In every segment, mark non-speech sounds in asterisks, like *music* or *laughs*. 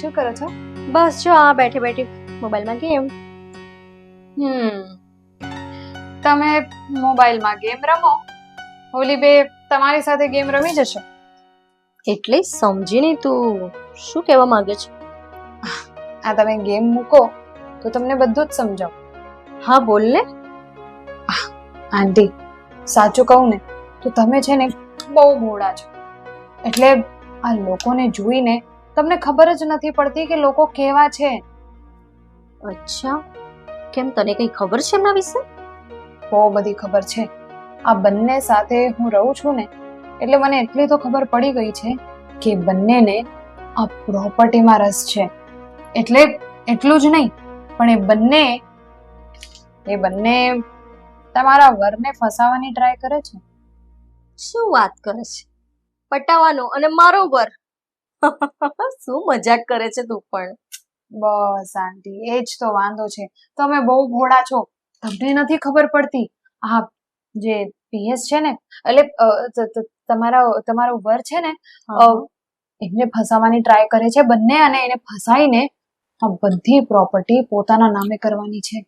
શું કરો છો? બસ જો આ બેઠે બેઠી મોબાઈલમાં ગેમ. હમ. તમે મોબાઈલમાં ગેમ રમો? ઓલી બે તમારી સાથે ગેમ રમી જશે? એટલે સમજીને તું શું કહેવા માંગે છે? આ તમે ગેમ મૂકો તો તમને બધું જ સમજાવ. હા બોલ ને. આંટી સાચું કહું ને તો તમે છે ને બહુ મોડા છો. એટલે આ લોકોને જોઈને તમને ખબર જ નથી પડતી કે લોકો કેવા છે? અચ્છા. કેમ તને કઈ ખબર છે એમના વિશે? બહુ બધી ખબર છે. આ બંને સાથે હું રહું છું ને એટલે મને એટલી તો ખબર પડી ગઈ છે કે બંનેને આ પ્રોપર્ટીમાં રસ છે. એટલે એટલું જ નહીં પણ એ બંને એ બંને તમારા વરને ફસાવાની ટ્રાય કરે છે. શું વાત કરે છે? પટાવાનો અને મારો વર. *laughs* શું મજાક કરે છે તું પણ? બસ આંટી એ જ તો વાંધો છે. તમે બહુ ભોળા છો. તમને નથી ખબર પડતી. આ જે પીએસ છે ને એટલે તમારા તમારો વર છે ને એમને ફસાવાની ટ્રાય કરે છે બંને અને એને ફસાઈને આ બધી પ્રોપર્ટી પોતાના નામે કરવાની છે.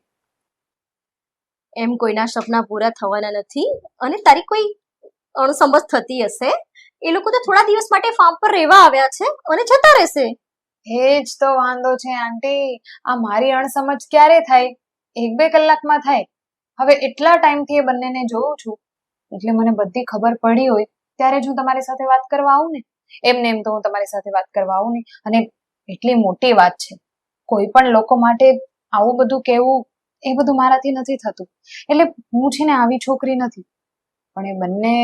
એમ કોઈના સપના પૂરા થવાના નથી? અને તારી કોઈ અણસમજ થતી હશે? એ લોકો તો થોડા દિવસ માટે ફાર્મ પર રહેવા આવ્યા છે અને જતા રહેશે. એ જ તો વાંધો છે, આંટી. આ મારી અણસમજ ક્યારે થાય? એક બે કલાકમાં થાય. હવે એટલા ટાઈમથી એ બંનેને જોઉં છું. એટલે મને બધી ખબર પડી હોય, ત્યારે જ હું તમારી સાથે વાત કરવા આવું ને. એમને એમ તો હું તમારી સાથે વાત કરવા આવું ને. અને એટલી મોટી વાત છે. કોઈ પણ લોકો માટે આવું બધું કહેવું, એ બધું મારાથી નથી થતું. એટલે હું છે ને આવી છોકરી નથી. પણ એ બંને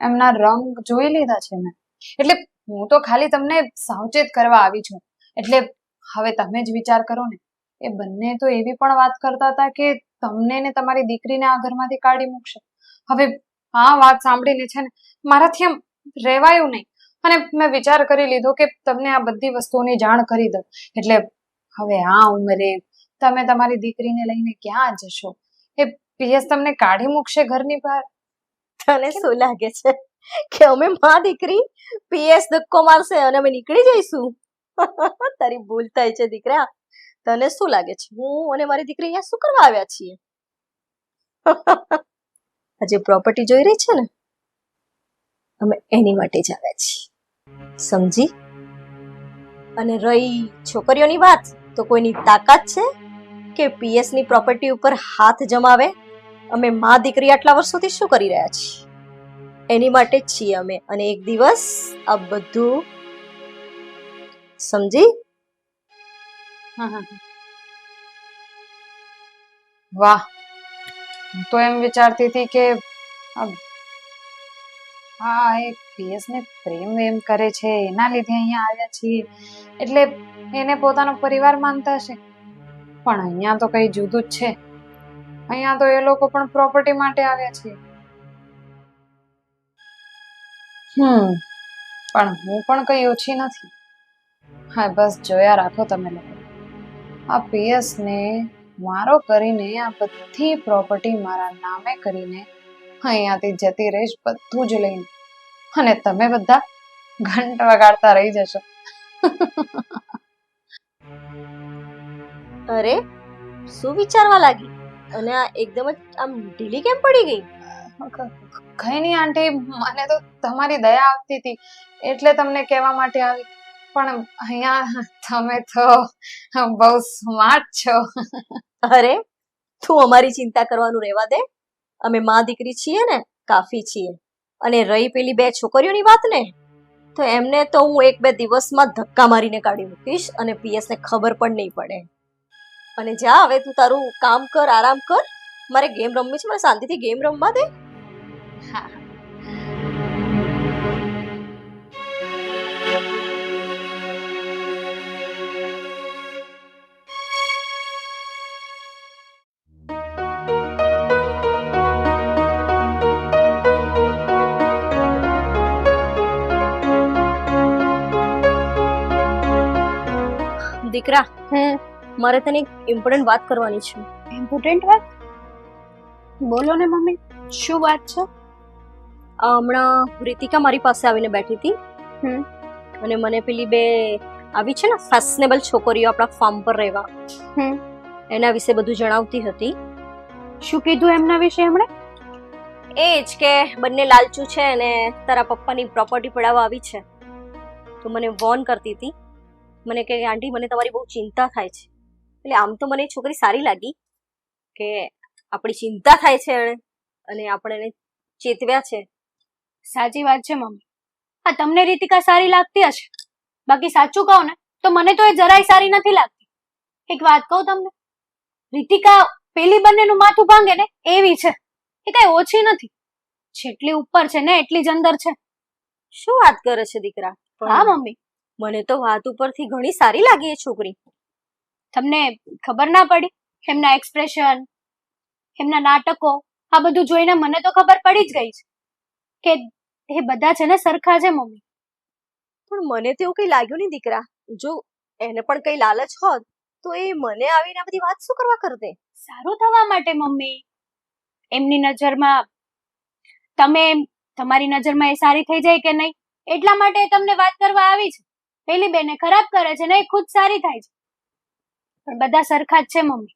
એમના રંગ જોઈ લીધા છે મેં. એટલે હું તો ખાલી તમને સાવચેત કરવા આવી છું. એટલે હવે તમે જ વિચાર કરો ને. એ બંને તો એવી પણ વાત કરતા હતા કે તમને ને તમારી દીકરીને આ ઘરમાંથી કાઢી મૂકશે. હવે આ વાત સાંભળીને છે ને મારાથી એમ રહેવાયું નહીં. અને મેં વિચાર કરી લીધો કે તમને આ બધી વસ્તુઓની જાણ કરી દઉં. એટલે હવે આ ઉંમરે તમે તમારી દીકરીને લઈને ક્યાં જશો? એ પીએસ તમને કાઢી મૂકશે ઘરની બહાર? તને શું લાગે છે? કે અમે માં દીકરી પીએસ ધક્કો મારશે અને અમે નીકળી જઈશું? *laughs* તારી ભૂલ થાય છે દીકરા. તને શું લાગે છે? હું અને મારી દીકરી અહીંયા શું કરવા આવ્યા છીએ? *laughs* આજે પ્રોપર્ટી જોઈ રહી છે ને? અમે એની માટે જ આવ્યા છીએ. સમજી? અને રહી છોકરીઓની વાત તો કોઈની તાકાત છે? કે પીએસની પ્રોપર્ટી ઉપર હાથ જમાવે? અમે મા દીકરી આટલા વર્ષોથી શું કરી રહ્યા છીએ? એની માટે જ છીએ અમે. અને એક દિવસ આ બધું સમજી? વાહ. તો એમ વિચારતી હતી કે હા, એ પીએસ ને પ્રેમ એમ કરે છે. એના લીધે અહીંયા આવ્યા છીએ. એટલે એને પોતાનો પરિવાર માનતા હશે. પણ અહીંયા તો કઈ જુદું જ છે. અહીંયા તો એ લોકો પણ પ્રોપર્ટી માટે આવ્યા છે. હમ, પણ હું પણ કઈ ઓછી નથી. હા, બસ જોયા રાખો તમે લોકો. આ પીએસ ને મારો કરીને આ બધી પ્રોપર્ટી મારા નામે કરીને અહીંયાથી જતી રહીશ બધું જ લઈને. અને તમે બધા ઘંટ વગાડતા રહી જશો. અરે, શું વિચારવા લાગી? અને આ એકદમ જ આમ ઢીલી કેમ પડી ગઈ? કઈ નહીં આંટી મને તો તમારી દયા આવતી હતી. એટલે તમને કહેવા માટે આવી. પણ અહીંયા તમે તો બહુ સ્માર્ટ છો. અરે તું અમારી ચિંતા કરવાનું રહેવા દે. અમે માં દીકરી છીએ ને કાફી છીએ. અને રહી પેલી બે છોકરીઓની વાત ને તો એમને તો હું એક બે દિવસમાં ધક્કા મારીને કાઢી મૂકીશ અને પીએસ ને ખબર પણ નહીં પડે. અને જા હવે તું તારું કામ કર આરામ કર. મારે ગેમ રમવી છે મને શાંતિથી ગેમ રમવા દે. દીકરા હમ મારે તને એક ઇમ્પોર્ટન્ટ વાત કરવાની છે. ઇમ્પોર્ટન્ટ વાત? બોલો ને મમ્મી શું વાત છે? હમણાં રીતિકા મારી પાસે આવીને બેઠી હતી. અને મને પેલી બે આવી છે ને ફેશનેબલ છોકરીઓ આપણા ફાર્મ પર રહેવા. એના વિશે બધું જણાવતી હતી. શું કીધું એમના વિશે એમણે? એ જ કે બંને લાલચુ છે અને તારા પપ્પાની પ્રોપર્ટી પડાવવા આવી છે. તો મને વોર્ન કરતી હતી. મને કે આંટી મને તમારી બહુ ચિંતા થાય છે. એટલે આમ તો મને છોકરી સારી લાગી કે આપણી ચિંતા થાય છે એણે અને આપણે એને ચેતવ્યા છે. સાચી વાત છે મમ્મી. હા તમને રીતિકા સારી લાગતી હશે. બાકી સાચું કહો ને તો મને તો એ જરાય સારી નથી લાગતી. એક વાત કહું તમને. રીતિકા પેલી બંનેનું માથું ભાંગે ને એવી છે. એ કઈ ઓછી નથી. જેટલી ઉપર છે ને એટલી જ અંદર છે. શું વાત કરે છે દીકરા? હા મમ્મી. મને તો વાત ઉપરથી ઘણી સારી લાગી એ છોકરી. તમને ખબર ના પડી? એમના એક્સપ્રેશન એમના નાટકો આ બધું જોઈને મને તો ખબર પડી જ ગઈ છે કે એ બધા છે ને સરખા છે મમ્મી. પણ મને તો એવું કઈ લાગ્યું નહીં દીકરા. જો એને પણ કઈ લાલચ હોત તો એ મને આવીને આ બધી વાત શું કરવા કરતે? સારું થવા માટે મમ્મી. એમની નજરમાં તમે તમારી નજરમાં એ સારી થઈ જાય કે નહીં? એટલા માટે તમને વાત કરવા આવી છે. પેલી બેને ખરાબ કરે છે ને એ ખુદ સારી થાય છે. પણ બધા સરખા જ છે મમ્મી.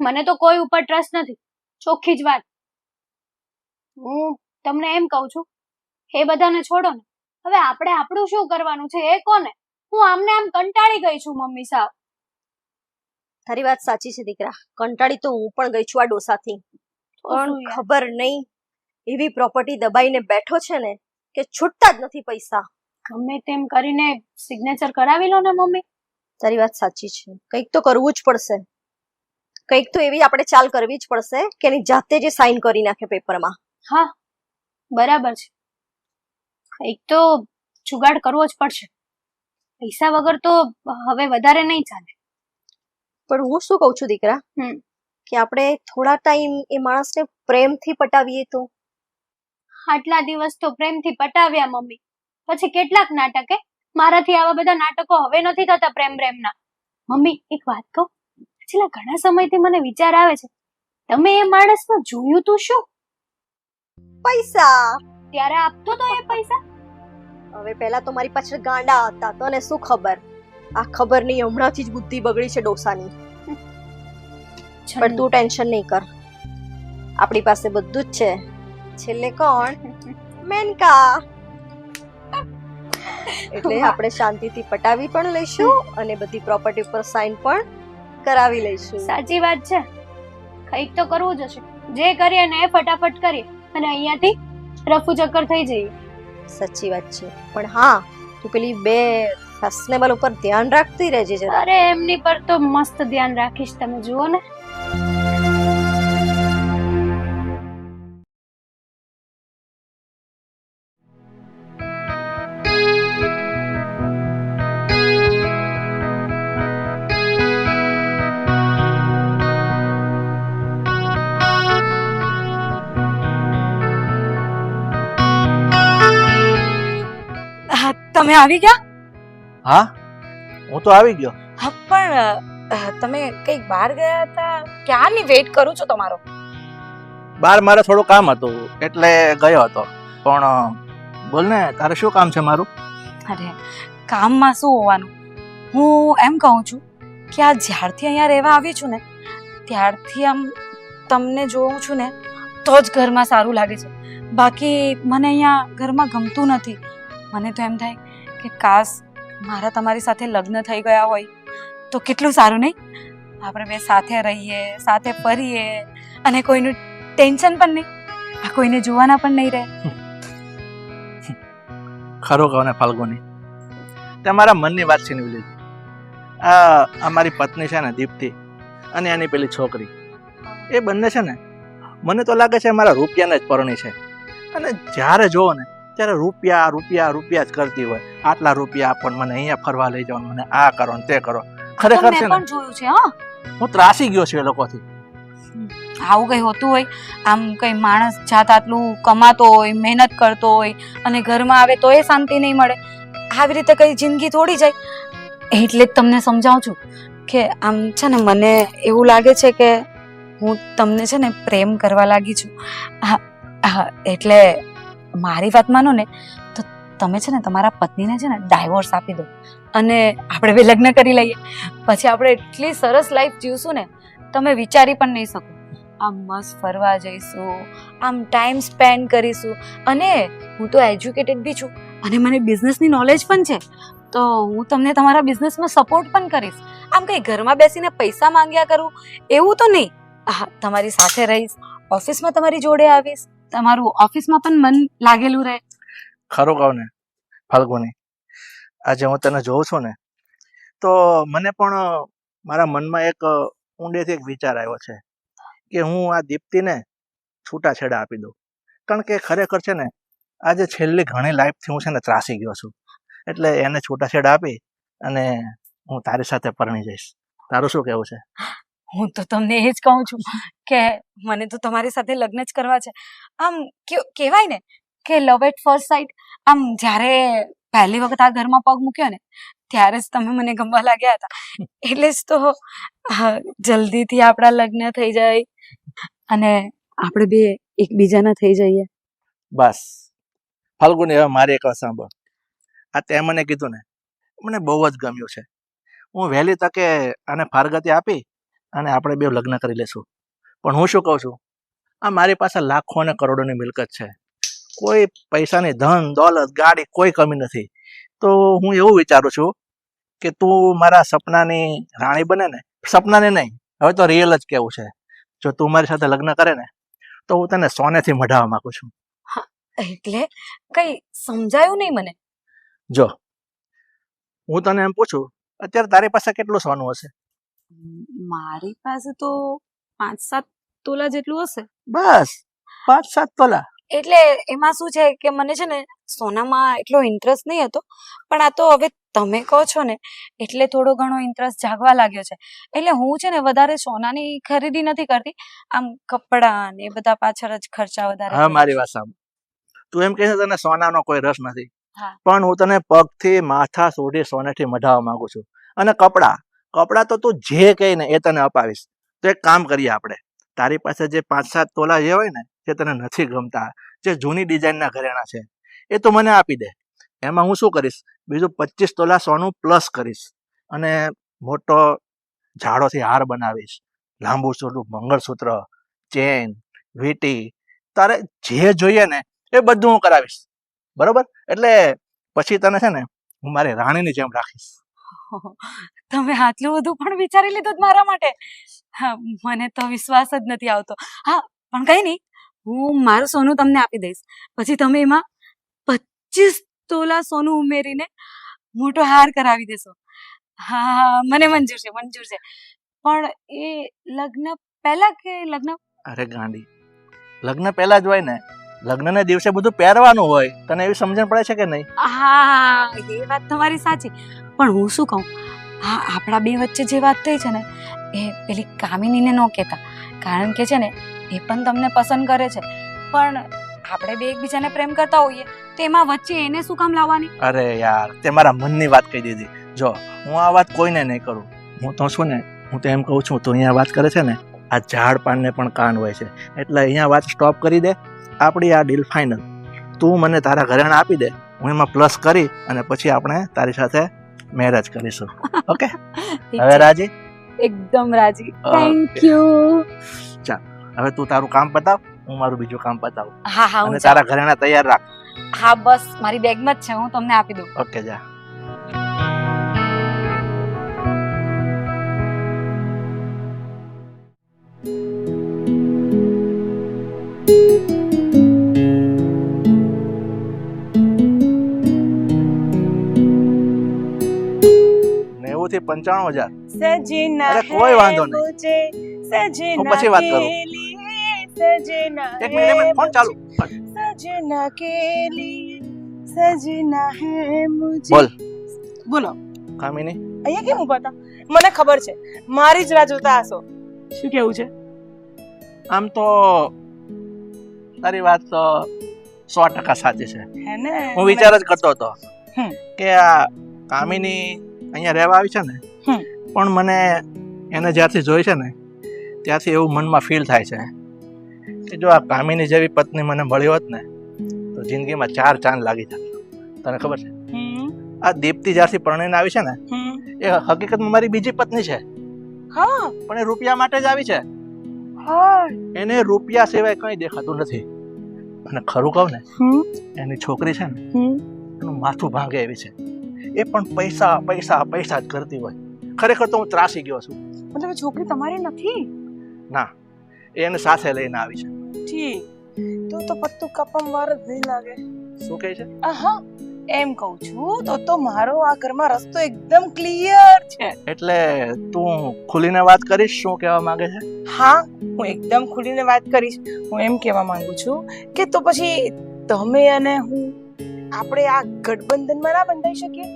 મને તો કોઈ ઉપર ટ્રસ્ટ નથી. ચોખ્ખી જ વાત. હું તમને એમ કહું છું એ બધાને છોડો ને. હવે આપણે આપણું શું કરવાનું છે એ કોને? હું આમને આમ કંટાળી ગઈ છું મમ્મી સાવ તારી વાત સાચી છે દીકરા. કંટાળી તો હું પણ ગઈ છું આ ડોસાથી. પણ ખબર નહીં એવી પ્રોપર્ટી દબાઈને બેઠો છે ને કે છૂટતા જ નથી પૈસા. ગમે તેમ કરીને સિગ્નેચર કરાવી લો ને મમ્મી. તારી વાત સાચી છે. કંઈક તો કરવું જ પડશે. કંઈક તો એવી આપણે ચાલ કરવી જ પડશે કે એની જાતે જે સાઈન કરી નાખે પેપરમાં હા બરાબર છે. કંઈક તો જુગાડ કરવો જ પડશે. પૈસા વગર તો હવે વધારે નહીં ચાલે. પણ હું શું કહું છું દીકરા. કે આપણે થોડા ટાઈમ એ માણસને પ્રેમથી પટાવીએ તો? આટલા દિવસ તો પ્રેમથી પટાવ્યા મમ્મી. પછી કેટલાક નાટકે મારાથી આવા બધા નાટકો હવે નથી થતા પ્રેમ પ્રેમના. મમ્મી એક વાત કહું. છેલ્લા ઘણા સમયથી મને વિચાર આવે છે. તમે એ માણસમાં જોયું તું શું? પૈસા. ત્યારે આપતો તો એ પૈસા? હવે પહેલા તો મારી પાછળ ગાંડા હતા તો ને શું ખબર? આ ખબર નહીં હમણાંથી જ બુદ્ધિ બગડી છે ડોસાની. પણ તું ટેન્શન નહીં કર. આપણી પાસે બધું જ છે. છેલ્લે કોણ? *laughs* મેનકા. એટલે આપણે શાંતિથી પટાવી પણ લઈશું અને બધી પ્રોપર્ટી ઉપર સાઇન પણ કરાવી લઈશું. સાચી વાત છે. કંઈક તો કરવું જ હશે. જે કરીએ ને એ ફટાફટ કરીએ અને અહીંયાથી રફુ ચક્કર થઈ જઈએ. સાચી વાત છે. પણ હા તું પેલી બે ફેશનેબલ ઉપર ધ્યાન રાખતી રહેજે જરા. અરે એમની પર તો મસ્ત ધ્યાન રાખીશ તમે જુઓ ને. આવી ગયા? હા? હું તો આવી ગયો. હા પણ તમે કંઈક બહાર ગયા હતા? ક્યારની વેઇટ કરું છું તમારો? બહાર મારે થોડું કામ હતું એટલે ગયો હતો. પણ બોલ ને તારે શું કામ છે મારું? અરે કામમાં શું હોવાનું? હું એમ કહું છું કે આ જ્યારથી અહીંયા રહેવા આવી છું ને ત્યારથી આમ તમને જોઉં છું ને તો જ ઘરમાં સારું લાગે છે. બાકી મને અહીંયા ઘરમાં ગમતું નથી. મને તો એમ થાય કે કાશ મારા તમારી સાથે લગ્ન થઈ ગયા હોય, તો કેટલું સારું નહીં? આપણે બે સાથે રહીએ, સાથે ફરીએ, અને કોઈનું ટેન્શન પણ નહીં, આ કોઈને જોવાના પણ નહીં રહે. ખરો કહો ને ફાલ્ગુની તમારા મનની વાત છે નીવલી આ અમારી પત્ની છે ને દીપ્તિ, અને એની પેલી છોકરી. એ બંને છે ને, મને તો લાગે છે મારા રૂપિયાને જ પરણી છે. અને જ્યારે જોવો ને ત્યારે રૂપિયા રૂપિયા રૂપિયા જ કરતી હોય. આટલા રૂપિયા પણ મને અહીંયા ફરવા લઈ જવાનું મને આ કરો ને તે કરો. ખરેખર છે ને જોયું છે હા. હું ત્રાસી ગયો છું એ લોકોથી. આવું કઈ હોતું હોય? આમ કઈ માણસ જાત આટલું કમાતો હોય મહેનત કરતો હોય અને ઘરમાં આવે તો એ શાંતિ નહીં મળે. આવી રીતે કઈ જિંદગી થોડી જાય. એટલે જ તમને સમજાવું છું કે આમ છે ને મને એવું લાગે છે કે હું તમને છે ને પ્રેમ કરવા લાગી છું. હા હા એટલે મારી વાત માનો ને, તો તમે છે ને તમારા પત્નીને છે ને ડાયવોર્સ આપી દો. અને આપણે બે લગ્ન કરી લઈએ. પછી આપણે એટલી સરસ લાઈફ જીવશું ને, તમે વિચારી પણ નહીં શકો. આમ મસ્ત ફરવા જઈશું, આમ ટાઈમ સ્પેન્ડ કરીશું. અને હું તો એજ્યુકેટેડ બી છું, અને મને બિઝનેસની નોલેજ પણ છે. તો હું તમને તમારા બિઝનેસમાં સપોર્ટ પણ કરીશ. આમ કંઈ ઘરમાં બેસીને પૈસા માંગ્યા કરું એવું તો નહીં. હા, તમારી સાથે રહીશ ઓફિસમાં તમારી જોડે આવીશ. તમારું ઓફિસમાં પણ મન લાગેલું રહે? ખરો કહું ને ફાલ્ગુની. આજે હું તને જોઉં છું ને, તો મને પણ મારા મનમાં એક ઊંડેથી એક વિચાર આવ્યો છે કે હું આ દીપ્તિને છૂટાછેડા આપી દઉં. કારણ કે ખરેખર છે ને, આજે છેલ્લી ઘણી લાઈફથી હું છે ને ત્રાસી ગયો છું. એટલે એને છૂટાછેડા આપી અને હું તારી સાથે પરણી જઈશ. તારું શું કહેવું છે? હું તો તમને એ જ કહું છું કે મને તો તમારી સાથે લગ્ન જ કરવા છે. આમ કહેવાય ને કે લવ એટ ફર્સ્ટ સાઇટ આમ જ્યારે પહેલી વખત આ ઘરમાં પગ મૂક્યો ને, ત્યારે જ તમે મને ગમવા લાગ્યા હતા. એટલે જ તો જલ્દીથી આપણા લગ્ન થઈ જાય અને આપણે બે એકબીજાના થઈ જઈએ. બસ. ફાલ્ગુની હવે મારે એક સાંભળ. આ તે મને કીધું ને, મને બહુ જ ગમ્યું છે. હું વહેલી તકે આને ફારગતી આપી અને આપણે બે લગ્ન કરી લેશું. પણ હું શું કહું છું? આ મારી પાસે લાખો અને કરોડોની મિલકત છે. કોઈ પૈસાની ધન દોલત ગાડી કોઈ કમી નથી. તો હું એવું વિચારું છું કે તું મારા સપનાની રાણી બને ને? સપનાની નહીં હવે તો રિયલ જ કેવું છે. જો તું મારી સાથે લગ્ન કરે ને તો હું તને સોનેથી મઢાવવા માંગુ છું. એટલે કઈ સમજાયું નહીં મને? જો હું તને એમ પૂછું અત્યારે તારી પાસે કેટલું સોનું હશે? મારી પાસે તો પાંચ સાત તોલા જેટલું હશે. બસ પાંચ સાત તોલા. એટલે એમાં શું છે કે મને છે ને સોનામાં એટલો ઇન્ટરેસ્ટ નહીં હતો પણ આ તો હવે તમે કહો છો ને એટલે થોડો ઘણો ઇન્ટરેસ્ટ જાગવા લાગ્યો છે. એટલે હું છે ને વધારે સોનાની ખરીદી નથી કરતી આમ કપડાં ને એ બધા પાછળ જ ખર્ચા વધારે હા મારી. વાત સાંભળ. તું એમ કહે છે તને સોનાનો કોઈ રસ નથી. પણ હું તને પગથી માથા સુધી સોનેથી મઢાવવા માંગુ છું. અને કપડાં. કપડાં તો તું જે કહે ને એ તને અપાવીશ. તો એક કામ કરીએ આપણે. તારી પાસે જે પાંચ સાત તોલા જે હોય ને, જે તને નથી ગમતા, જે જૂની ડિઝાઇનના ઘરેણા છે, એ તું મને આપી દે. એમાં હું શું કરીશ? બીજું પચીસ તોલા સોનું પ્લસ કરીશ. અને મોટો ઝાડોથી હાર બનાવીશ. લાંબુ ચોડું મંગળસૂત્ર, ચેન, વીંટી, તારે જે જોઈએ ને, એ બધું હું કરાવીશ. બરોબર? એટલે પછી તને છે ને, હું મારી રાણીની જેમ રાખીશ. *laughs* તમે આટલું બધું પણ વિચારી લીધું મારા માટે. મને તો વિશ્વાસ જ નથી આવતો. હા પણ કઈ નહીં. હું મારું સોનું તમને આપી દઈશ. પછી તમે એમાં પચીસ તોલા સોનું ઉમેરીને મોટો હાર કરાવી દેશો. હા મને મંજૂર છે મંજૂર છે. પણ એ લગ્ન પહેલા કે લગ્ન? અરે ગાંડી લગ્ન પહેલા જ હોય ને. લગ્નના દિવસે બધું પહેરવાનું હોય. તને એવી સમજણ પડે છે કે નહીં? હા એ વાત તમારી સાચી. પણ હું શું કહું? હા આપણા બે વચ્ચે જે વાત થઈ છે ને, એ પેલી કામિનીને ન કહેતા. કારણ કે છે ને, એ પણ તમને પસંદ કરે છે. પણ આપણે બે એકબીજાને પ્રેમ કરતા હોઈએ, તો એમાં વચ્ચે એને શું કામ લાવવાની? અરે યાર, તે મારા મનની વાત કહી દીધી. જો, હું આ વાત કોઈને નહીં કરું. હું તો છું ને, હું તો એમ કહું છું, તો અહીંયા વાત કરે છે ને, આ ઝાડ પાનને પણ કાન હોય છે. એટલે અહીંયા વાત સ્ટોપ કરી દે. આપણી આ ડીલ ફાઇનલ તું મને તારા ઘરેણા આપી દે. હું એમાં પ્લસ કરી અને પછી આપણે તારી સાથે મેરેજ કરીશું. *laughs* ઓકે હવે રાજી? એકદમ રાજી. થેન્ક યુ હવે તું તારું કામ પતાવ હું મારું બીજું કામ પતાવું. હા હા અને. તારા ઘરેણા તૈયાર રાખ. હા બસ મારી બેગમાં જ છે હું તમને આપી દઉં. ઓકે જા. નેવું પંચાણું હજાર. અરે કોઈ વાંધો નહીં. હું પછી વાત કરું. એક મિનિટ ફોન ચાલુ. બોલ. બોલો. કામિની અહીંયા કેમ ઊભા હતા? મને ખબર છે. મારી જ રાહ જોતા હશો. શું કેવું છે? આમ તો તારી વાત તો સો ટકા સાચી છે. હું વિચાર જ કરતો હતો કે આ કામિની અહીંયા રહેવા આવી છે ને પણ મને એને જ્યારથી જોઈ છે ને ત્યારથી એવું મનમાં ફીલ થાય છે. કે જો આ કામિની જેવી પત્ની મને મળી હોત ને તો જિંદગીમાં ચાર ચાંદ લાગી જાય તને ખબર છે? આ દીપ્તિ જ્યારથી પરણીને આવી છે ને એ હકીકતમાં મારી બીજી પત્ની છે. હા. પણ એ રૂપિયા માટે જ આવી છે. હા. એને રૂપિયા સિવાય કંઈ દેખાતું નથી. અને ખરું કહું ને એની છોકરી છે ને એનું માથું ભાંગે એવી છે. એ પણ પૈસા પૈસા પૈસા જ કરતી હોય. ખરેખર તો હું ત્રાસી ગયો છું. મતલબ છોકરી તમારી નથી? ના એને સાથે લઈને આવી છે. ઠીક. તો તો પત્તું કપમ વાર જ નહીં લાગે. શું કહે છે? આહા એમ કહું છું તો તો મારો આ ઘરમાં રસ્તો એકદમ ક્લિયર છે. એટલે તું ખુલીને વાત કરીશ શું કહેવા માંગે છે? હા હું એકદમ ખુલીને વાત કરીશ. હું એમ કહેવા માંગુ છું કે તો પછી તમે અને હું આપણે આ ગઠબંધનમાં ના બંધાઈ શકીએ?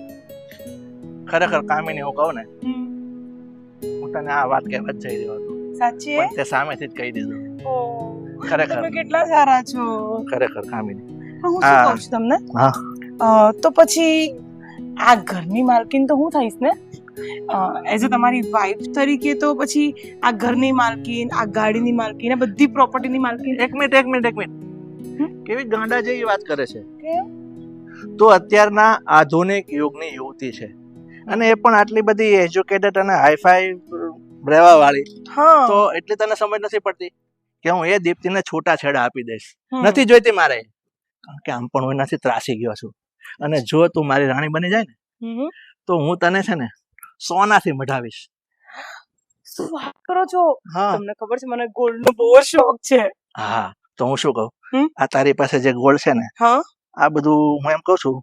ખરેખર કામીને હું કહું ને હું તને આ વાત કહેવા જઈ રહ્યો હતો. સાચી પણ તે સામેથી જ કહી દીધું. ઓ ખરેખર. તમે કેટલા સારા છો. ખરેખર કામીને. હું શું કહું છું તમને? હા. તો પછી આ ઘરની માલકીન તો હું થઈશ ને? એઝ અ તમારી વાઈફ તરીકે તો પછી આ ઘરની માલકીન આ ગાડીની માલકીન આ બધી પ્રોપર્ટીની માલકીન. એક મિનિટ એક મિનિટ એક મિનિટ. કેવી ગાંડા જેવી વાત કરે છે. કેમ? તો અત્યારના આધુનિક યુગની યુવતી છે. અને એ પણ આટલી બધી એજ્યુકેટેડ અને હાઈફાઈ રહેવા વાળી તો એટલી તને સમજ નથી પડતી કે હું એ દીપ્તિને છૂટા છેડા આપી દઈશ. નથી જોઈતી મારે. કારણ કે આમ પણ હું એનાથી ત્રાસી ગયો છું. અને જો તું મારી રાણી બની જાય ને તો હું તને છે ને સોનાથી મઢાવીશ. શું વાત કરો છો? હા. તમને ખબર છે મને ગોલ્ડ નો બહુ શોખ છે. હા તો હું શું કહું? આ તારી પાસે જે ગોળ છે ને હા. આ બધું હું એમ કઉ છું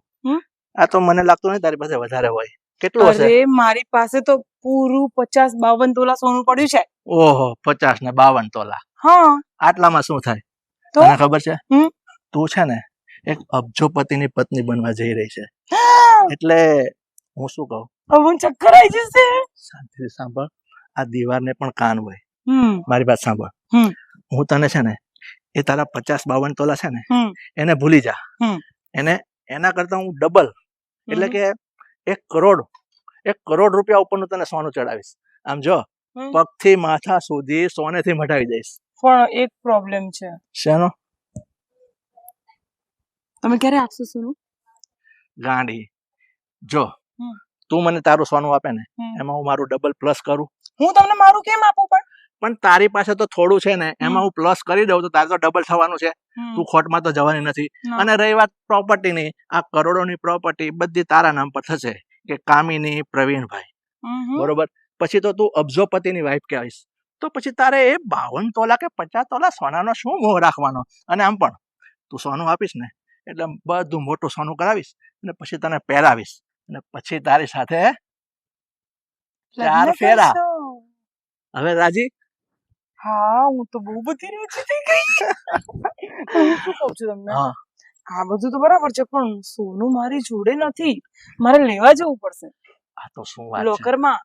આ તો મને લાગતું નહીં તારી પાસે વધારે હોય. કેટલું હશે? અરે મારી પાસે તો પૂરું પચાસ બાવન તોલા સોનું પડ્યું છે. ઓહો પચાસ ને બાવન તોલા. હા. આટલામાં શું થાય? તને ખબર છે? તું છે ને એક અબજોપતિની પત્ની બનવા જઈ રહી છે. એટલે હું શું કહું? હવે મને ચક્કર આવી જશે. શાંતિથી સાંભળ. આ દીવારને પણ કાન હોય. મારી વાત સાંભળ. હું તને છે ને એ તારા પચાસ બાવન તોલા છે ને એને ભૂલી જા. એને એના કરતા હું ડબલ એટલે કે એક કરોડ એક કરોડ રૂપિયા ઉપરનું તને સોનું ચડાવીશ. આમ જો પગથી માથા સુધી સોનેથી મટાવી દઈશ. પણ એક પ્રોબ્લેમ છે. શેનો? તમે ક્યારે આપશો સોનું? ગાંડી. જો તું મને તારું સોનું આપે ને એમાં હું મારું ડબલ પ્લસ કરું. હું તમને મારું કેમ આપું પણ? પણ તારી પાસે તો થોડું છે ને એમાં હું પ્લસ કરી દઉં તો તારે તો ડબલ થવાનું છે. તું ખોટમાં તો જવાની નથી. અને રહી વાત પ્રોપર્ટીની આ કરોડોની પ્રોપર્ટી બધી તારા નામ પર થશે કે કામિની પ્રવીણભાઈ. બરોબર? પછી તો તું અબજોપતિની વાઈફ કહેવાઈશ. તો પછી તારે એ બાવન તોલા કે પચાસ તોલા સોનાનો શું મોહ રાખવાનો? અને આમ પણ તું સોનું આપીશ ને એટલે બધું મોટું સોનું કરાવીશ અને પછી તને પહેરાવીશ. અને પછી તારી સાથે ચાર ફેરા. હવે રાજી? હા હું તો બહુ બધી રાજી થઈ ગઈ શું કહું છું તમને આ બધું તો બરાબર છે પણ સોનું મારી જોડે નથી મારે લેવા જવું પડશે આ તો શું વાત છે લોકરમાં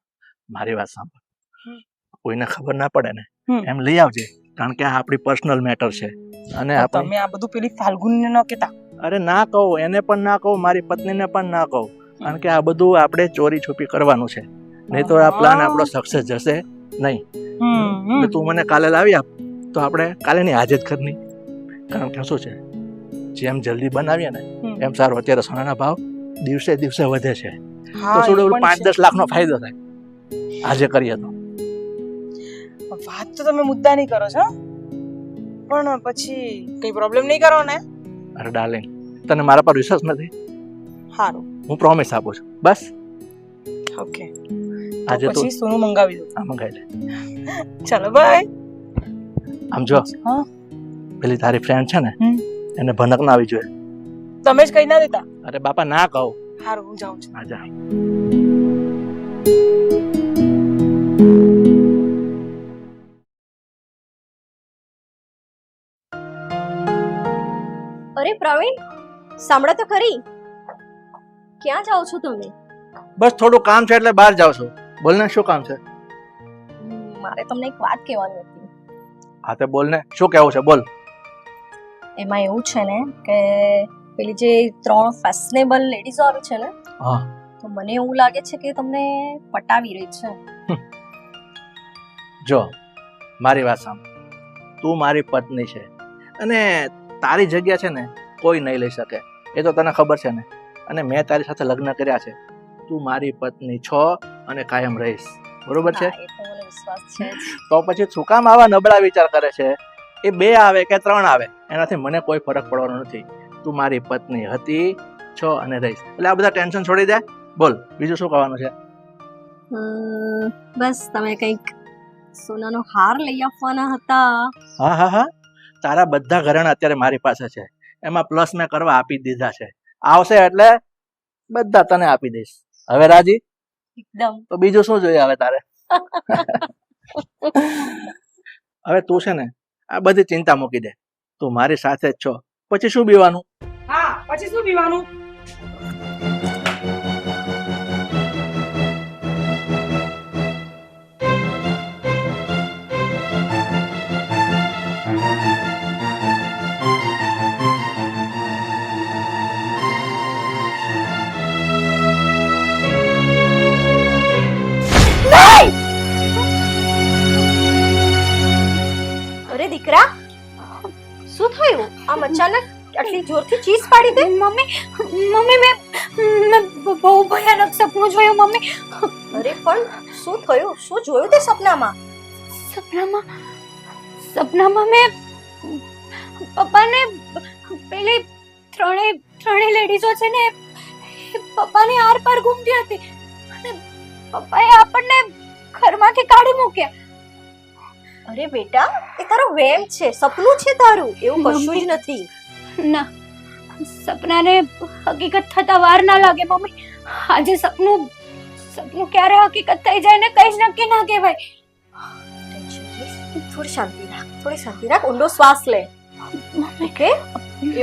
મારી વાત સાંભળ કોઈને ખબર ના પડે ને એમ લઈ આવજે કારણ કે આ આપણી પર્સનલ મેટર છે અને તમે આ બધું પેલી ફાલ્ગુનને ન કહેતા અરે ના કહો એને પણ ના કહો મારી પત્નીને પણ ના કહો કારણ કે આ બધું આપણે ચોરી છુપી કરવાનું છે. નહીં તો આ પ્લાન આપણો સક્સેસ જશે. નહીં. એટલે તું મને કાલે લાવી આપ. તો આપણે કાલે ની આજે જ ઘરની કારણ કે શું છે? જેમ જલ્દી બનાવીએ ને એમ સારું. અત્યારે સોનાના ભાવ દિવસે દિવસે વધે છે. તો થોડું પાંચ. દસ લાખનો ફાયદો થાય. આજે કરીએ તો. વાત તો તમે મુદ્દાની કરો છો પણ પછી કઈ પ્રોબ્લેમ નહીં કરો ને. અરે ડાર્લિંગ તને મારા પર વિશ્વાસ નથી? સારું હું પ્રોમિસ આપું છું. બસ. ઓકે આજે તો પછી સોનું મંગાવી દઉં આ મંગાવી લે. ચાલો બાય આમ જો હા. પેલી તારી ફ્રેન્ડ છે ને એને ભનક ના આવી જોઈએ. તમે જ કહી ના દેતા. અરે બાપા ના કહો. હારું હું જાઉં છું. આજા અરે પ્રવીણ સાંભળો તો ખરી. ક્યાં જાઓ છો તમે? બસ થોડું કામ છે એટલે બહાર જાઉં છું. બોલને શું કામ છે? મારે તમને એક વાત કહેવાની હતી. હા તે બોલને. શું કહેવું છે? બોલ. એમાં એવું છે ને કે પેલી જે ત્રણ ફેશનેબલ લેડીઝો આવી છે ને હા. તો મને એવું લાગે છે કે તમને પટાવી રહી છે. જો મારી વાત સાંભળ. તું મારી પત્ની છે. અને તારી જગ્યા છે ને કોઈ નહીં લઈ શકે. એ તો તને ખબર છે ને. અને મેં તારી સાથે લગ્ન કર્યા છે. તું મારી પત્ની છો. અને કાયમ રહીશ. બરોબર છે? તો પછી શું કામ આવા નબળા વિચાર કરે છે? એ બે આવે કે ત્રણ આવે એનાથી મને કોઈ ફરક પડવાનો નથી. તું મારી પત્ની હતી છો અને રહીશ. એટલે આ બધા ટેન્શન છોડી દે. બોલ બીજું શું કહેવાનું છે? બસ તમે કંઈક સોનાનો હાર લઈ આપવાના હતા. હા હા હા. તારા બધા ઘરેણા અત્યારે મારી પાસે છે. એમાં પ્લસ મેં કરવા આપી દીધા છે. આવશે એટલે બધા તને આપી દઈશ. હવે રાજી? એકદમ. તો બીજું શું જોઈએ હવે તારે? *laughs* હવે તું છે ને આ બધી ચિંતા મૂકી દે. તું મારી સાથે જ છો. પછી શું બીવાનું હા પછી શું પીવાનું? સપનું મમ્મી? અરે પણ શું થયું? શું જોયું તે સપનામાં? સપનામાં સપનામાં મેં પપ્પાને પેલી ત્રણે ત્રણે લેડીઝો છે ને પપ્પાને આર પાર ઘૂમતી હતી. અને પપ્પાએ આપણને ઘરમાંથી કાઢી મૂક્યા. અરે બેટા એ તારો વેમ છે સપનું છે તારું. એવું કશું જ નથી. ના સપનાને હકીકત થતા વાર ના લાગે મમ્મી. આજે સપનું સપનું ક્યારે હકીકત થઈ જાય ને કઈ જ નક્કી ના કહેવાય. થોડી શાંતિ રાખ થોડી શાંતિ રાખ ઊંડો શ્વાસ લે. ઓકે?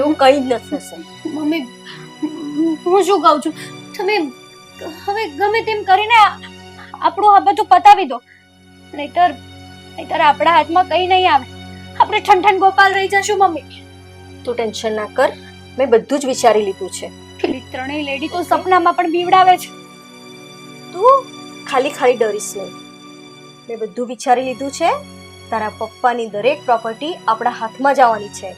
એવું કઈ જ નથી થશે. મમ્મી હું શું કહું છું? તમે હવે ગમે તેમ કરીને આપણું આ બધું પતાવી દો. નહીતર નહીતર આપણા હાથમાં કઈ નહીં આવે. આપણે ઠંઠન ગોપાલ રહી જશું મમ્મી. તું ટેન્શન ના કર. મેં બધું જ વિચારી લીધું છે. પેલી ત્રણેય લેડી તો સપનામાં પણ બીવડાવે છે. તું ખાલી ખાલી ડરીશ નહીં. મેં બધું વિચારી લીધું છે. તારા પપ્પાની દરેક પ્રોપર્ટી આપણા હાથમાં જવાની છે.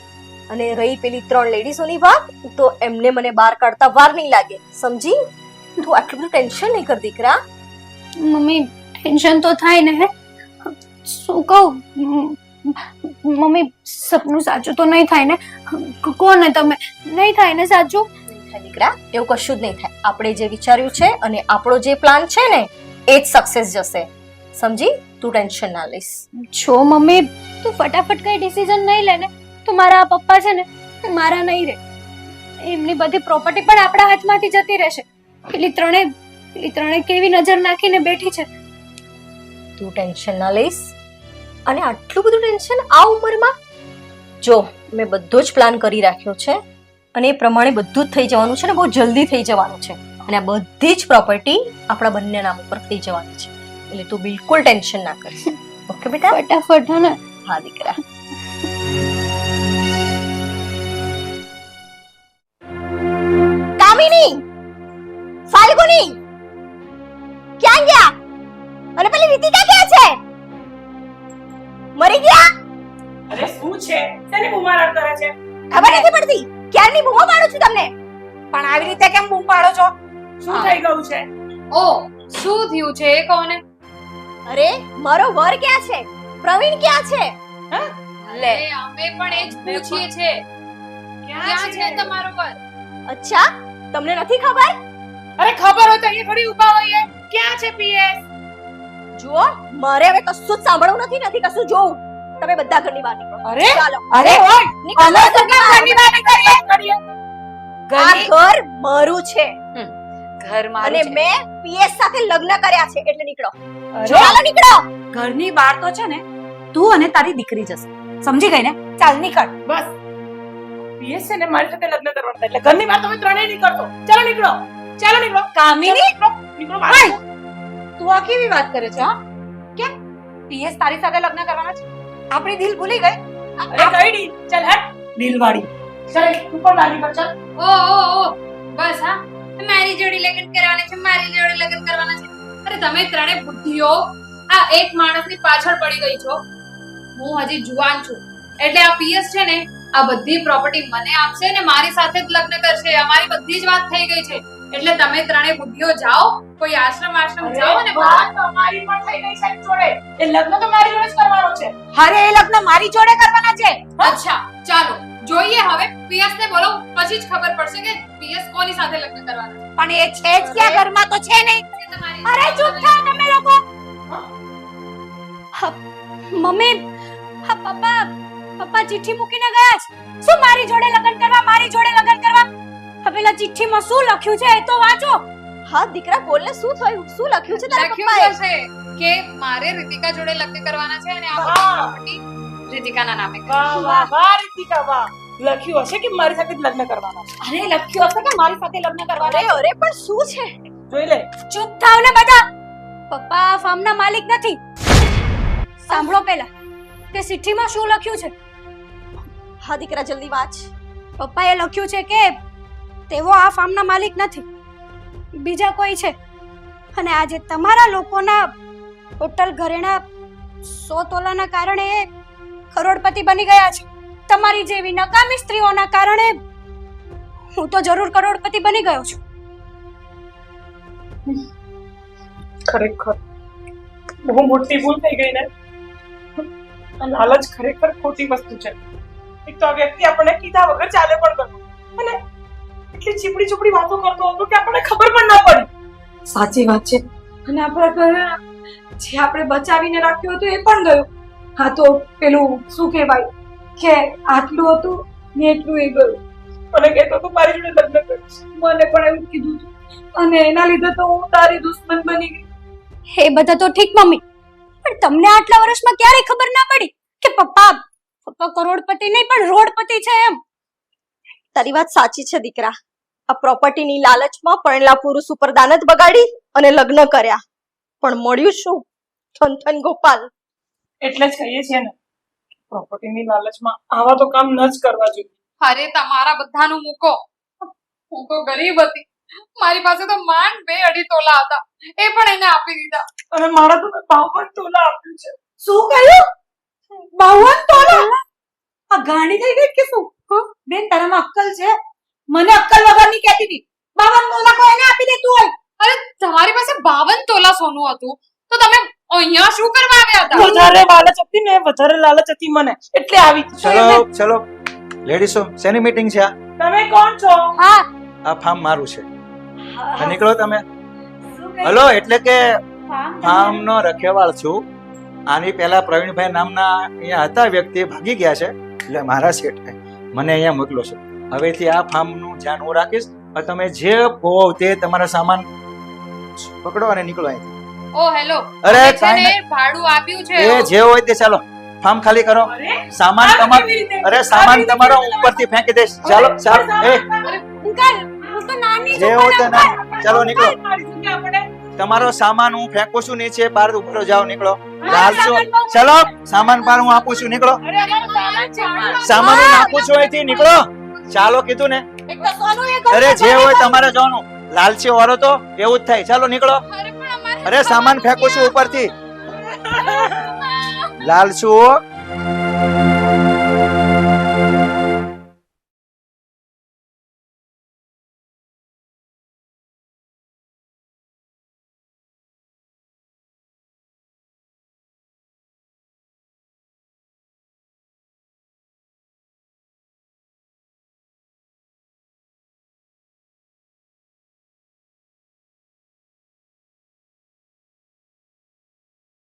અને રહી પેલી ત્રણ લેડીઝોની વાત, તો એમને મને બહાર કાઢતા વાર નહીં લાગે. સમજી? તું આટલું બધું ટેન્શન નહીં કર દીકરા. મમ્મી ટેન્શન તો થાય ને. શું કહું? મમ્મી, સપનું સાચું તો નહીં થાય ને. કોને તમે? નહીં થાય ને સાચું? થાય દીકરા એવું કશું જ નહીં થાય. આપણે જે વિચાર્યું છે અને આપણો જે પ્લાન છે ને એ જ સક્સેસ જશે. સમજી? તું ટેન્શન ના લઈશ. છો મમ્મી તું ફટાફટ કઈ ડિસિઝન નહીં લે ને તો મારા પપ્પા છે ને મારા નહીં રહે એમની બધી પ્રોપર્ટી પણ આપણા હાથમાંથી જતી રહેશે. પેલી ત્રણે પેલી ત્રણે કેવી નજર નાખીને બેઠી છે. તું ટેન્શન ના લઈશ. અને આટલું બધું ટેન્શન આ ઉંમરમાં? જો મેં બધો જ પ્લાન કરી રાખ્યો છે. અને એ પ્રમાણે બધું જ થઈ જવાનું છે ને બહુ જલ્દી થઈ જવાનું છે. અને આ બધી જ પ્રોપર્ટી આપણા બંને નામ ઉપર થઈ જવાની છે. એટલે તું બિલકુલ ટેન્શન ના કરીશ *laughs* ઓકે બેટા? ફટાફટ હે ને. હા દીકરા. કામિની! ફાલ્ગુની! ક્યાં ગયા? અને પેલી રીતિકા ક્યાં છે? મરી ગયા? અરે શું છે? તને બુમારા કરે છે? ખબર નથી પડતી? ક્યારની બૂમો પાડું છું તમને? પણ આવી રીતે કેમ બૂમ પાડો છો? શું થઈ ગયું છે? ઓ શું થયું છે એ કહો ને. અરે મારો વર ક્યાં છે? પ્રવીણ ક્યાં છે? લે. અમે પણ એ જ પૂછીએ છે. ક્યાં છે? તમારો વર? અચ્છા તમને નથી ખબર? અરે ખબર હોય તો અહીંયા થોડી ઊભા હોઈએ. ક્યાં છે પીએસ જુઓ મારે હવે કશું જ સાંભળવું નથી નથી કશું જોવું. તમે બધા ઘરની બહાર નીકળો અરે અરે અમે તો કેમ ઘરની બહાર નીકળીએ કરીએ? આ ઘર મારું છે. ઘર મારું અને મેં પીએસ સાથે લગ્ન કર્યા છે એટલે નીકળો. જો ચાલો નીકળો. ઘરની બહાર તો છે ને તું અને તારી દીકરી જશે. સમજી ગઈ ને? ચાલ નીકળ. બસ. પીએસ છે ને મારી સાથે લગ્ન કરવાનું એટલે ઘરની બહાર તમે ત્રણેય નીકળતો ચાલો નીકળો. ચાલો નીકળો. કામિની? નીકળો. ભાઈ તું આ કેવી વાત કરે છે હા? કેમ? પીએસ તારી સાથે લગ્ન કરવાના છે? આપણી દિલ ભૂલી ગઈ. અરે કઈડી ચલ હટ. દિલવાડી ચલ તું પણ બહાર નીકળ ચાલ. ઓ ઓ ઓ બસ હા. મારી જોડી લગ્ન કરવાના છે મારી જોડી લગ્ન કરવાના છે. અરે તમે ત્રણે બુદ્ધિઓ. આ એક માણસની પાછળ પડી ગઈ છો. હું હજી જુવાન છું. એટલે આ પીએસ છે ને આ બધી પ્રોપર્ટી મને આપશે ને મારી સાથે જ લગ્ન કરશે. અમારી બધી જ વાત થઈ ગઈ છે. એટલે તમે ત્રણે બુદ્ધિઓ જાઓ કોઈ આશ્રમ આશ્રમ જાઓ ને વાત તો અમારી પણ થઈ ગઈ છે જોડે. એ લગ્ન તો મારી જોડે જ કરવાનો છે. અરે એ લગ્ન મારી જોડે કરવાના છે. અચ્છા ચાલો જોઈએ હવે. પિયસ ને બોલો પછી જ ખબર પડશે કે પિયસ કોની સાથે લગ્ન કરવાના છે. પણ એ છે જ ક્યાં? ઘરમાં તો છે નહીં. અરે ચૂપ થાઓ તમે લોકો. મમ્મી હા પપ્પા પપ્પા ચિઠ્ઠી મૂકીને ગયા છે. શું મારી જોડે લગ્ન કરવા મારી જોડે લગ્ન કરવા? હવે પેલા ચિઠ્ઠીમાં શું લખ્યું છે એ તો વાંચો. હા દીકરા બોલને શું થયું? શું લખ્યું છે તારા લખ્યું પપ્પાએ? છે કે મારે રીતિકા જોડે લગ્ન કરવાના છે અને આ. પ્રોપર્ટી રીતિકાના નામે. વાહ વાહ વાહ રીતિકા વાહ. લખ્યું હશે કે મારી સાથે લગ્ન કરવાના અરે લખ્યું હશે કે મારી સાથે લગ્ન અરે કરવાના અરે પણ શું છે? જોઈ લે. ચૂપ થાવ ને બધા. પપ્પા આ ફાર્મના માલિક નથી. સાંભળો પહેલા. તે ચિઠ્ઠીમાં શું લખ્યું છે? હા દીકરા જલ્દી વાંચ. પપ્પાએ લખ્યું છે કે તેઓ આ ફાર્મના માલિક નથી. બીજા કોઈ છે? અને આજે તમારા લોકોના ટોટલ ઘરેણા સો તોલાના કારણે એ કરોડપતિ બની ગયા છે. તમારી જેવી નકામી સ્ત્રીઓના કારણે હું તો જરૂર કરોડપતિ બની ગયો છું. ખરેખર. બહુ મોટી ભૂલ થઈ ગઈ ને? લાલચ ખરેખર ખોટી વસ્તુ છે. એક તો આ વ્યક્તિ આપણને કીધા વગર ચાલે પણ ગયો અને એટલી ચીપડી ચૂપડી વાતો કરતો હતો કે આપણને ખબર પણ ના પડી. સાચી વાત છે. અને આપણા જે આપણે બચાવીને રાખ્યું હતું એ પણ ગયું. હા તો પેલું શું કહેવાય? કે આટલું હતું ને એટલું એ ગયું. મને કહેતો તો મારી જોડે લગ્ન કરીશ મને પણ એવું કીધું હતું અને એના લીધે તો હું તારી દુશ્મન બની ગઈ. એ બધા તો ઠીક મમ્મી. પણ તમને આટલા વર્ષમાં ક્યારે ખબર ના પડી કે પપ્પા પપ્પા કરોડપતિ નહીં પણ રોડપતિ છે એમ? તારી વાત સાચી છે દીકરા. આ પ્રોપર્ટીની લાલચમાં પરણેલા પુરુષ ઉપર દાનત બગાડી અને લગ્ન કર્યા. પણ મળ્યું શું? થનથન ગોપાલ. એટલે જ કહીએ છીએ ને પ્રોપર્ટીની લાલચમાં આવા તો કામ ન જ કરવા જોઈએ. અરે તમારા બધાનું મૂકો. હું તો ગરીબ હતી. મારી પાસે તો માંડ બે અઢી તોલા હતા. એ પણ એને આપી દીધા. અને મારા તો બાવન તોલા આપ્યું છે. શું કહ્યું બાવન તોલા? આ ગાણી થઈ ગઈ કે શું? બેન તારામાં અક્કલ છે. મને અક્કલ વગરની કહેતી હતી બાવન તોલા કોઈને આપી દેતું હોય. અરે તમારી પાસે બાવન તોલા સોનું હતું. તો તમે અહીંયા શું કરવા આવ્યા હતા? વધારે લાલચ હતી ને વધારે લાલચ હતી મને. એટલે આવી. ચલો ચલો. લેડીસો શેની મીટિંગ છે આ? તમે કોણ છો? હા. આ ફાર્મ મારું છે. આ નીકળો તમે. હલો એટલે કે ફાર્મ નો રખેવાળ છું. આની પહેલા પ્રવીણભાઈ નામના અહીંયા હતા વ્યક્તિ ભાગી ગયા છે. એટલે મારા શેઠ મને અહીંયા મોકલો છે. હવેથી આ ફાર્મનું ધ્યાન હું રાખીશ અને તમે જે કહો તે તમારા સામાન પકડો અને નીકળો અહીંથી. ઓ હેલો. અરે ભાડું આપ્યું છે. એ જે હોય તે ચાલો. ફાર્મ ખાલી કરો. સામાન તમારો અરે સામાન તમારો ઉપરથી ફેંકી દેશ ચાલો ચાલો એ. જે હોય તે ના ચાલો નીકળો. તમારો સામાન હું ફેંકું છું નીચે બહાર ઉપર જાઓ નીકળો. ચાલશો ચાલો સામાન પર હું આપું છું નીકળો. સામાન હું નાખું છું અહીંથી નીકળો. ચાલો કીધું ને? અરે જે હોય તમારે જવાનું. લાલચી વાળો તો એવું જ થાય. ચાલો નીકળો. અરે અરે સામાન ફેંકું છું ઉપરથી. લાલચુઓ.